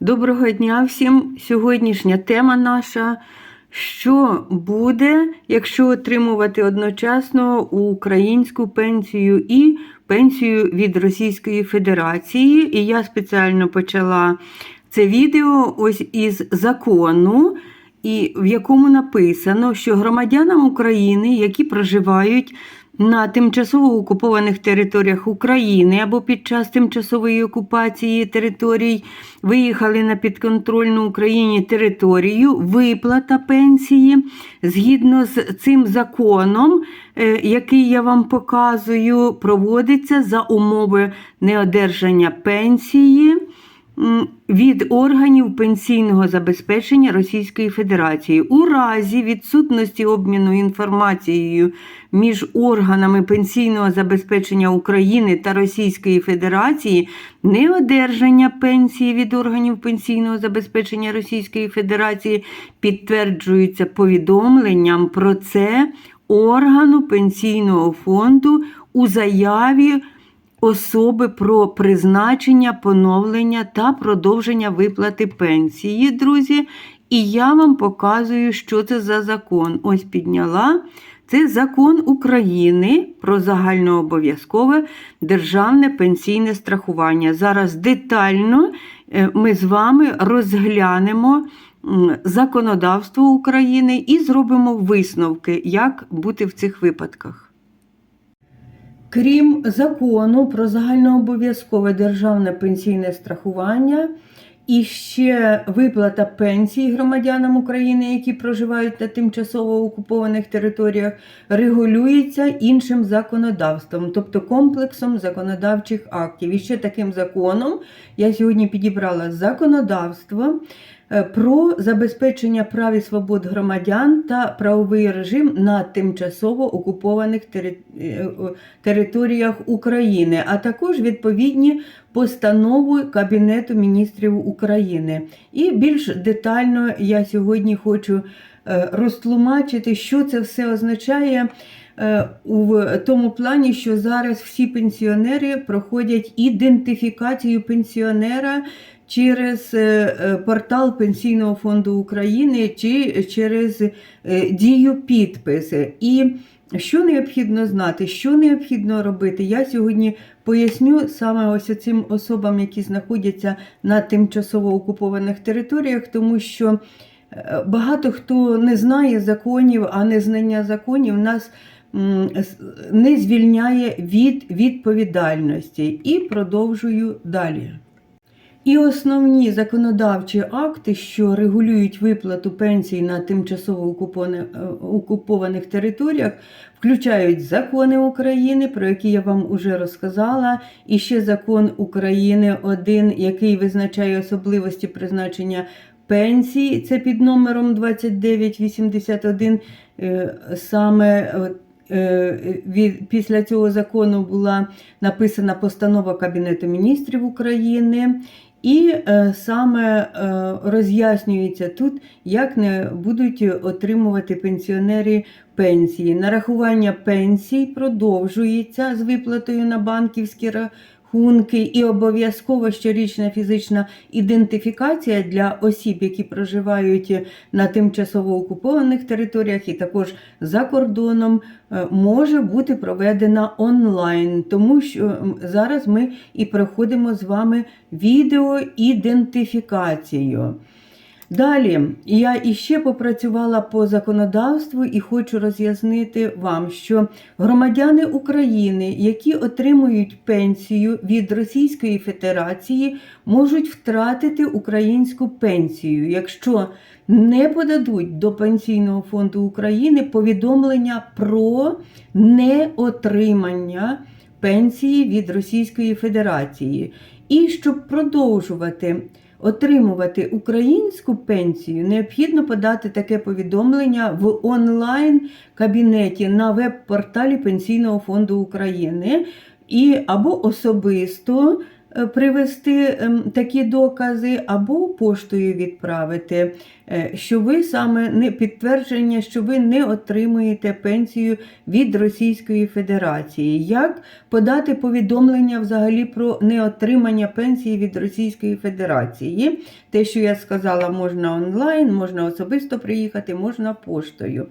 Доброго дня всім! Сьогоднішня тема наша. Що буде, якщо отримувати одночасно українську пенсію і пенсію від Російської Федерації? І я спеціально почала це відео ось із закону, і в якому написано, що громадянам України, які проживають на тимчасово окупованих територіях України або під час тимчасової окупації територій виїхали на підконтрольну Україні територію, виплата пенсії згідно з цим законом, е, який я вам показую, проводиться за умови неодержання пенсії від органів пенсійного забезпечення Російської Федерації. У разі відсутності обміну інформацією між органами пенсійного забезпечення України та Російської Федерації, неодержання пенсії від органів пенсійного забезпечення Російської Федерації підтверджується повідомленням про це органу пенсійного фонду у заяві особи про призначення, поновлення та продовження виплати пенсії, друзі. І я вам показую, що це за закон. Ось підняла. Це закон України про загальнообов'язкове державне пенсійне страхування. Зараз детально е, ми з вами розглянемо законодавство України і зробимо висновки, як бути в цих випадках. Крім закону про загальнообов'язкове державне пенсійне страхування і ще виплата пенсій громадянам України, які проживають на тимчасово окупованих територіях, регулюється іншим законодавством, тобто комплексом законодавчих актів. І ще таким законом я сьогодні підібрала законодавство. Е, Про забезпечення прав і свобод громадян та правовий режим на тимчасово окупованих е, о, територіях України, а також відповідні постанови Кабінету міністрів України. І більш детально я сьогодні хочу е, розтлумачити, що це все означає. Е, У тому плані, що зараз всі пенсіонери проходять ідентифікацію пенсіонера через е, е, портал Пенсійного фонду України чи через дію підписи. І що необхідно знати, що необхідно робити, я сьогодні поясню саме ось цим особам, які знаходяться на тимчасово окупованих територіях, тому що багато хто не знає законів, а незнання законів нас не звільняє від відповідальності. І продовжую далі. І основні законодавчі акти, що регулюють виплату пенсій на тимчасово окупованих, е, територіях, включають закони України, про які я вам уже розказала, і ще закон України один, який визначає особливості призначення пенсій. Це під номером 2981. Е, Саме після цього закону була написана постанова Кабінету міністрів України. І е, саме е, роз'яснюється тут, як не будуть отримувати пенсіонери пенсії. Нарахування пенсій продовжується з виплатою на банківські рахунки, і обов'язково щорічна фізична ідентифікація для осіб, які проживають на тимчасово окупованих територіях, і також за кордоном, е, може бути проведена онлайн, тому що зараз ми і проходимо з вами відеоідентифікацію. Далі я іще попрацювала по законодавству і хочу роз'яснити вам, що громадяни України, які отримують пенсію від Російської Федерації, можуть втратити українську пенсію, якщо не подадуть до Пенсійного фонду України повідомлення про неотримання пенсії від Російської Федерації. І щоб продовжувати отримувати українську пенсію, необхідно подати таке повідомлення в онлайн-кабінеті на веб-порталі Пенсійного фонду України і або особисто привести ем, такі докази, або поштою відправити, е, що ви саме не підтвердження, що ви не отримуєте пенсію від Російської Федерації. Як подати повідомлення взагалі про неотримання пенсії від Російської Федерації? Те, що я сказала, можна онлайн, можна особисто приїхати, можна поштою.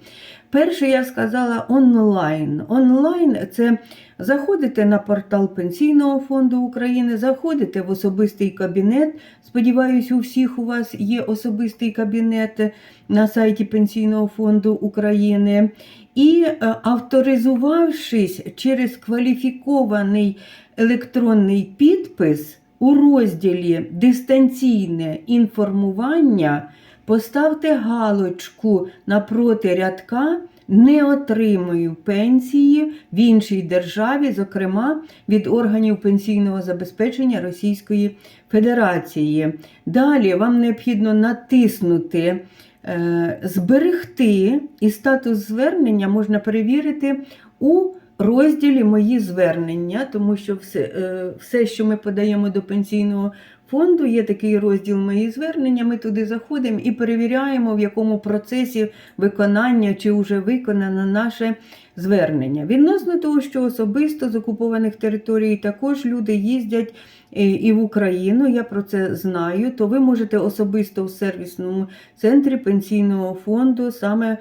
Перше, я сказала онлайн. Онлайн це заходите на портал Пенсійного фонду України, заходите в особистий кабінет. Сподіваюсь, у всіх у вас є особистий кабінет на сайті Пенсійного фонду України. І е, авторизувавшись через кваліфікований електронний підпис у розділі Дистанційне інформування. Поставте галочку напроти рядка не отримую пенсії в іншій державі, зокрема від органів пенсійного забезпечення Російської Федерації. Далі вам необхідно натиснути е, Зберегти і статус звернення можна перевірити у розділі Мої звернення, тому що все, е, все, що ми подаємо до пенсійного фонду, є такий розділ Мої звернення. Ми туди заходимо і перевіряємо, в якому процесі виконання чи вже виконано наше звернення. Відносно того, що особисто з окупованих територій також люди їздять е, і в Україну, я про це знаю, то ви можете особисто в сервісному центрі пенсійного фонду саме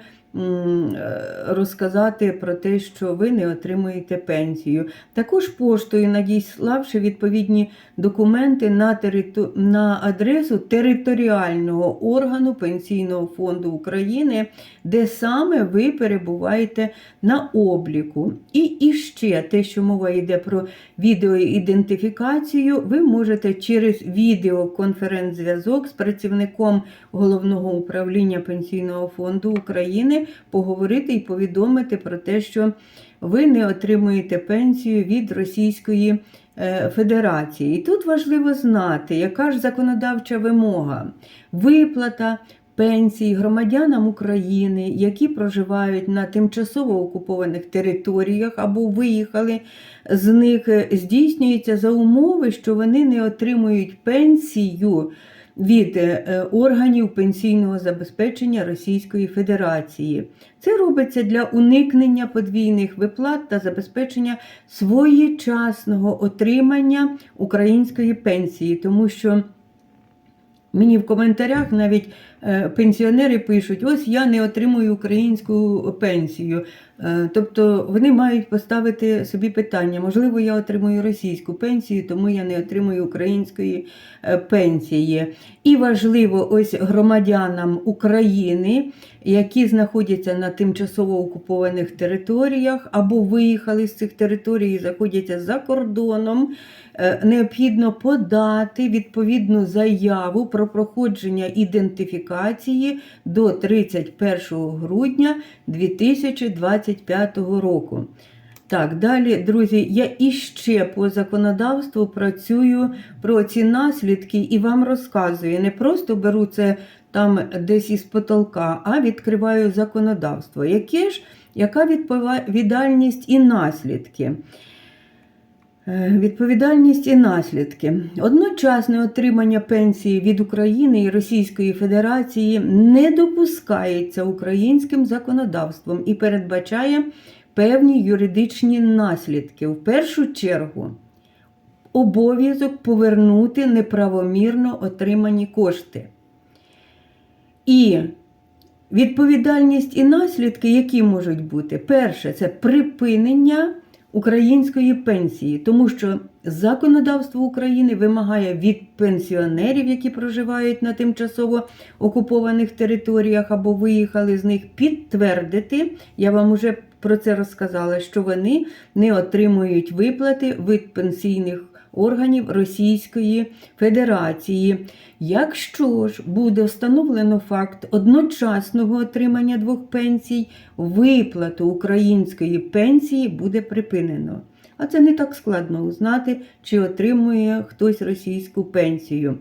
розказати про те, що ви не отримуєте пенсію. Також поштою надіславши відповідні документи на, териту... на адресу територіального органу Пенсійного фонду України, де саме ви перебуваєте на обліку. І іще те, що мова йде про відеоідентифікацію, ви можете через відеоконференц-зв'язок з працівником головного управління Пенсійного фонду України поговорити і повідомити про те, що ви не отримуєте пенсію від Російської е, Федерації. І тут важливо знати, яка ж законодавча вимога. Виплата пенсій громадянам України, які проживають на тимчасово окупованих територіях або виїхали з них, е, здійснюється за умови, що вони не отримують пенсію від е, органів пенсійного забезпечення Російської Федерації. Це робиться для уникнення подвійних виплат та забезпечення своєчасного отримання української пенсії, тому що Мені в коментарях навіть е, пенсіонери пишуть: ось я не отримую українську пенсію. Е, тобто вони мають поставити собі питання: можливо, я отримую російську пенсію, тому я не отримую української е, пенсії. І важливо, ось громадянам України, які знаходяться на тимчасово окупованих територіях або виїхали з цих територій і знаходяться за кордоном. Е, Необхідно подати відповідну заяву про проходження ідентифікації до 31 грудня 2025 року. Так, далі, друзі, я іще по законодавству працюю про ці наслідки і вам розказую. Не просто беру це там десь із потолка, а відкриваю законодавство. Яке ж, яка відповідальність і наслідки? Е, Відповідальність і наслідки. Одночасне отримання пенсії від України і Російської Федерації не допускається українським законодавством і передбачає певні юридичні наслідки. В першу чергу, обов'язок повернути неправомірно отримані кошти. І відповідальність і наслідки, які можуть бути? Перше, це припинення української пенсії, тому що законодавство України вимагає від пенсіонерів, які проживають на тимчасово окупованих територіях або виїхали з них, підтвердити, я вам уже про це розказала, що вони не отримують виплати від пенсійних органів Російської Федерації. Якщо ж буде встановлено факт одночасного отримання двох пенсій, виплату української пенсії буде припинено. А це не так складно узнати, чи отримує хтось російську пенсію.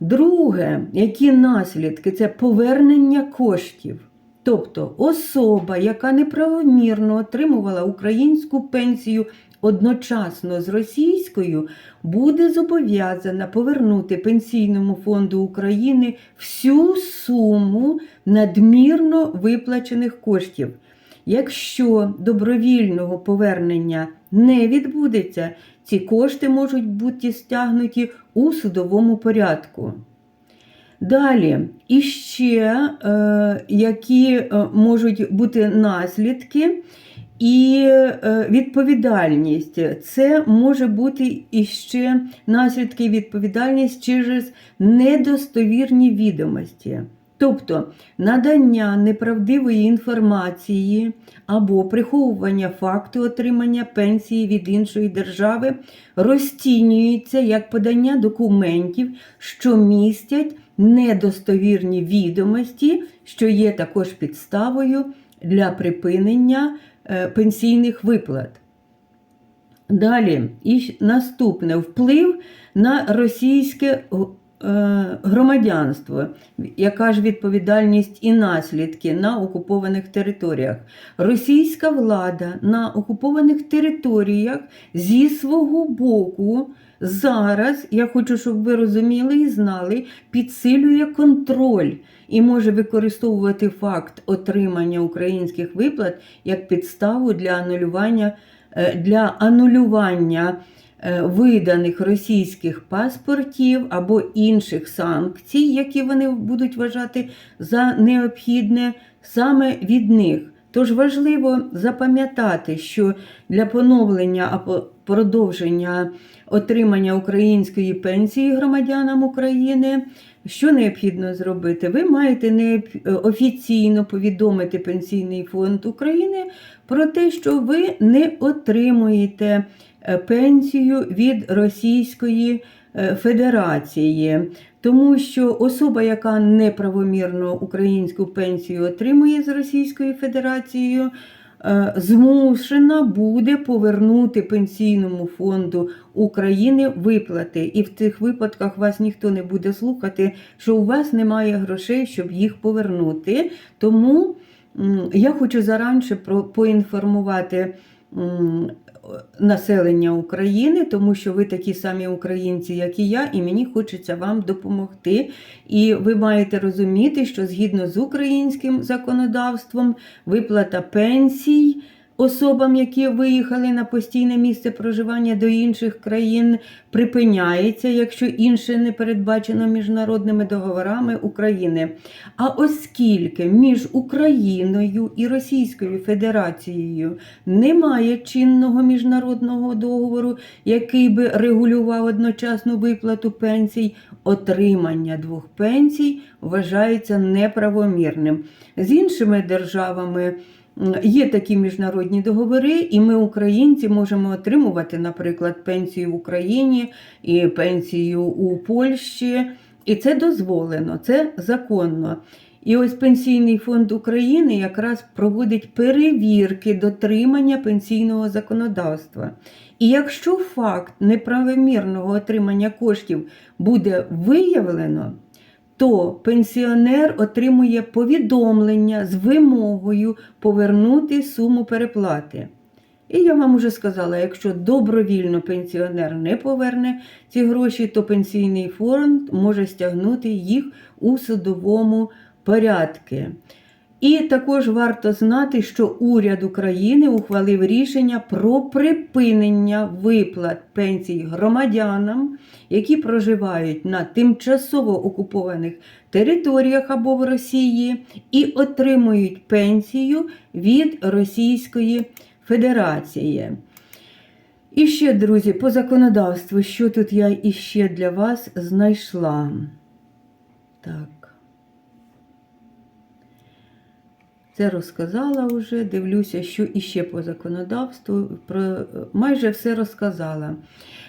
Друге, які наслідки це повернення коштів. Тобто особа, яка неправомірно отримувала українську пенсію одночасно з російською, буде зобов'язана повернути Пенсійному фонду України всю суму надмірно виплачених коштів. Якщо добровільного повернення не відбудеться, ці кошти можуть бути стягнуті у судовому порядку. Далі, іще е, які е, можуть бути наслідки і е, відповідальність. Це може бути іще наслідки відповідальність через недостовірні відомості. Тобто надання неправдивої інформації або приховування факту отримання пенсії від іншої держави розцінюється як подання документів, що містять недостовірні відомості, що є також підставою для припинення пенсійних виплат. Далі, і наступне вплив на російське е, громадянство, яка ж відповідальність і наслідки на окупованих територіях. Російська влада на окупованих територіях зі свого боку зараз, я хочу, щоб ви розуміли і знали, підсилює контроль і може використовувати факт отримання українських виплат як підставу для анулювання, е, для анулювання е, виданих російських паспортів або інших санкцій, які вони будуть вважати за необхідне саме від них. Тож важливо запам'ятати, що для поновлення або продовження отримання української пенсії громадянам України, що необхідно зробити? Ви маєте необ- офіційно повідомити Пенсійний фонд України про те, що ви не отримуєте е, пенсію від Російської е, Федерації. Тому що особа, яка неправомірно українську пенсію отримує з Російською Федерацією, е, змушена буде повернути Пенсійному фонду України виплати. І в цих випадках вас ніхто не буде слухати, що у вас немає грошей, щоб їх повернути. Тому я хочу заранше поінформувати. Населення України, тому що ви такі самі українці, як і я, і мені хочеться вам допомогти. І ви маєте розуміти, що згідно з українським законодавством виплата пенсій особам, які виїхали на постійне місце проживання до інших країн, припиняється, якщо інше не передбачено міжнародними договорами України. А оскільки між Україною і Російською Федерацією немає чинного міжнародного договору, який би регулював одночасну виплату пенсій, отримання двох пенсій вважається неправомірним. З іншими державами. Є такі міжнародні договори, і ми, українці, можемо отримувати, наприклад, пенсію в Україні і пенсію у Польщі. І це дозволено, це законно. І ось Пенсійний фонд України якраз проводить перевірки дотримання пенсійного законодавства. І якщо факт неправомірного отримання коштів буде виявлено, то пенсіонер отримує повідомлення з вимогою повернути суму переплати. І я вам уже сказала, якщо добровільно пенсіонер не поверне ці гроші, то пенсійний фонд може стягнути їх у судовому порядку. І також варто знати, що уряд України ухвалив рішення про припинення виплат пенсій громадянам, які проживають на тимчасово окупованих територіях або в Росії, і отримують пенсію від Російської Федерації. І ще, друзі, по законодавству, що тут я іще для вас знайшла. Так. Це розказала вже, дивлюся, що іще по законодавству. Про майже все розказала.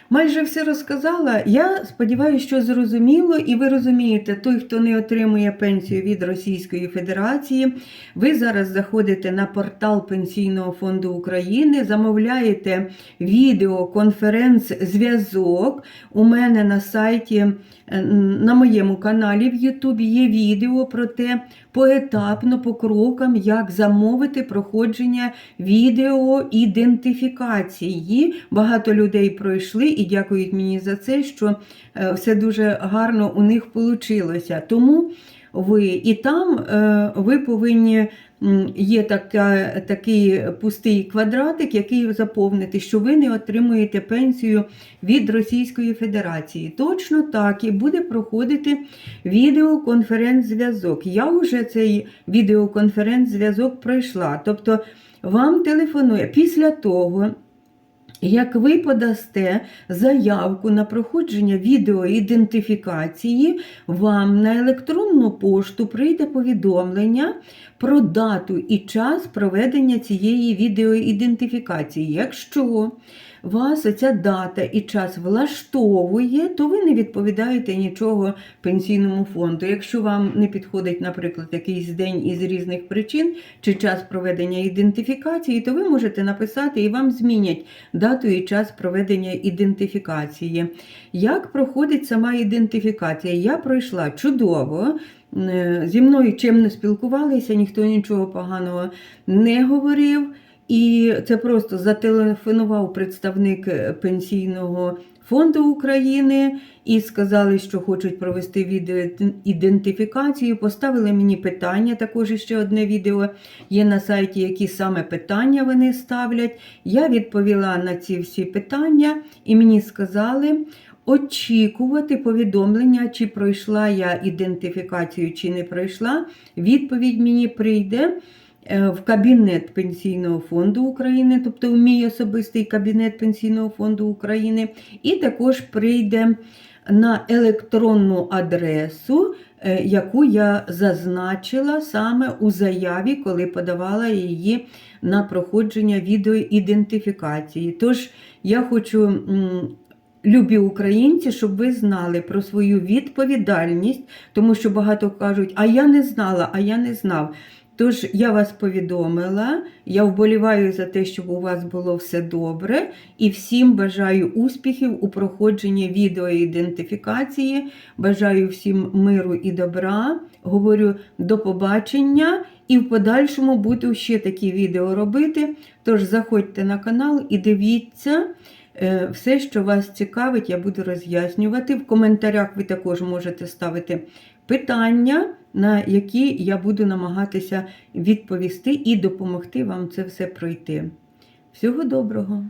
майже все розказала. Я сподіваюся, що зрозуміло, і ви розумієте, той, хто не отримує пенсію від Російської Федерації, ви зараз заходите на портал Пенсійного фонду України, замовляєте відео, конференц-зв'язок. У мене на сайті, на моєму каналі в Ютубі є відео про те, поетапно, по крокам, як замовити проходження відео ідентифікації. Багато людей пройшли і дякують мені за це, що е, все дуже гарно у них вийшло. Тому ви і там е, ви повинні. Є така, такий пустий квадратик, який заповнити, що ви не отримуєте пенсію від Російської Федерації. Точно так і буде проходити відеоконференц-зв'язок. Я вже цей відеоконференц-зв'язок пройшла. Тобто вам телефонує після того. Як ви подасте заявку на проходження відеоідентифікації, вам на електронну пошту прийде повідомлення про дату і час проведення цієї відеоідентифікації. Якщо вас ця дата і час влаштовує, то ви не відповідаєте нічого пенсійному фонду. Якщо вам не підходить, наприклад, якийсь день із різних причин чи час проведення ідентифікації, то ви можете написати і вам змінять дату і час проведення ідентифікації. Як проходить сама ідентифікація? Я пройшла чудово. Е, Зі мною чимно спілкувалися, ніхто нічого поганого не говорив. І це просто зателефонував представник е, пенсійного фонду України і сказали, що хочуть провести відеоідентифікацію. Поставили мені питання, також ще одне відео є на сайті, які саме питання вони ставлять. Я відповіла на ці всі питання, і мені сказали. Очікувати повідомлення, чи пройшла я ідентифікацію, чи не пройшла. Відповідь мені прийде в кабінет Пенсійного фонду України, тобто в мій особистий кабінет Пенсійного фонду України, і також прийде на електронну адресу, е, яку я зазначила саме у заяві, коли подавала її на проходження відеоідентифікації. Тож я хочу. Любі українці, щоб ви знали про свою відповідальність, тому що багато кажуть, а я не знала, а я не знав. Тож я вас повідомила, я вболіваю за те, щоб у вас було все добре, і всім бажаю успіхів у проходженні відеоідентифікації. Бажаю всім миру і добра. Говорю до побачення і в подальшому буду ще такі відео робити. Тож заходьте на канал і дивіться. Е, Все, що вас цікавить, я буду роз'яснювати. В коментарях ви також можете ставити питання, на які я буду намагатися відповісти і допомогти вам це все пройти. Всього доброго!